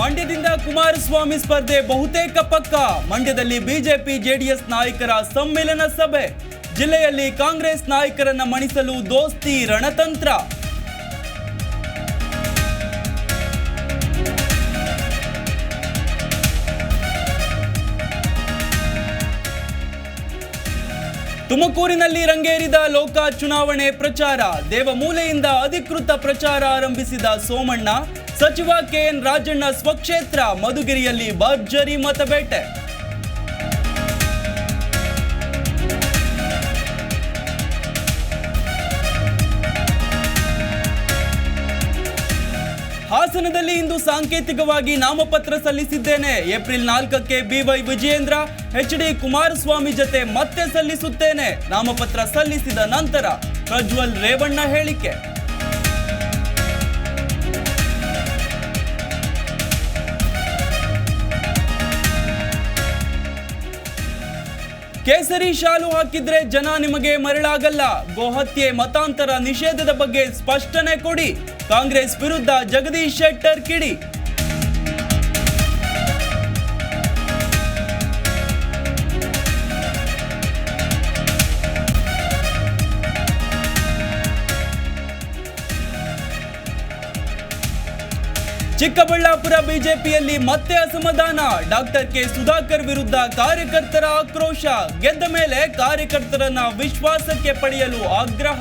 ಮಂಡ್ಯದಿಂದ ಕುಮಾರಸ್ವಾಮಿ ಸ್ಪರ್ಧೆ ಬಹುತೇಕ ಪಕ್ಕ. ಮಂಡ್ಯದಲ್ಲಿ ಬಿಜೆಪಿ ಜೆಡಿಎಸ್ ನಾಯಕರ ಸಮ್ಮೇಳನ ಸಭೆ. ಜಿಲ್ಲೆಯಲ್ಲಿ ಕಾಂಗ್ರೆಸ್ ನಾಯಕರನ್ನ ಮಣಿಸಲು ದೋಸ್ತಿ ರಣತಂತ್ರ. ತುಮಕೂರಿನಲ್ಲಿ ರಂಗೇರಿದ ಲೋಕ ಚುನಾವಣೆ ಪ್ರಚಾರ. ದೇವಮೂಲೆಯಿಂದ ಅಧಿಕೃತ ಪ್ರಚಾರ ಆರಂಭಿಸಿದ ಸೋಮಣ್ಣ. ಸಚಿವ ಕೆಎನ್ ರಾಜಣ್ಣ ಸ್ವಕ್ಷೇತ್ರ, ಮಧುಗಿರಿಯಲ್ಲಿ ಭರ್ಜರಿ ಮತಬೇಟೆ. ಹಾಸನದಲ್ಲಿ ಇಂದು ಸಾಂಕೇತಿಕವಾಗಿ ನಾಮಪತ್ರ ಸಲ್ಲಿಸಿದ್ದೇನೆ. ಏಪ್ರಿಲ್ ನಾಲ್ಕಕ್ಕೆ B Y Vijayendra, H D Kumaraswamy ಜತೆ ಮತ್ತೆ ಸಲ್ಲಿಸುತ್ತೇನೆ. ನಾಮಪತ್ರ ಸಲ್ಲಿಸಿದ ನಂತರ ಪ್ರಜ್ವಲ್ ರೇವಣ್ಣ ಹೇಳಿಕೆ. ಕೇಸರಿ ಶಾಲು ಹಾಕಿದ್ರೆ ಜನ ನಿಮಗೆ ಮರಳಾಗಲ್ಲ. ಗೋಹತ್ಯೆ ಮತಾಂತರ ನಿಷೇಧದ ಬಗ್ಗೆ ಸ್ಪಷ್ಟನೆ ಕೊಡಿ. ಕಾಂಗ್ರೆಸ್ ವಿರುದ್ಧ ಜಗದೀಶ್ ಶೆಟ್ಟರ್ ಕಿಡಿ. ಚಿಕ್ಕಬಳ್ಳಾಪುರ ಬಿಜೆಪಿಯಲ್ಲಿ ಮತ್ತೆ ಅಸಮಾಧಾನ. ಡಾಕ್ಟರ್ ಕೆ ಸುಧಾಕರ್ ವಿರುದ್ಧ ಕಾರ್ಯಕರ್ತರ ಆಕ್ರೋಶ. ಗೆದ್ದ ಮೇಲೆ ಕಾರ್ಯಕರ್ತರನ್ನ ವಿಶ್ವಾಸಕ್ಕೆ ಪಡೆಯಲು ಆಗ್ರಹ.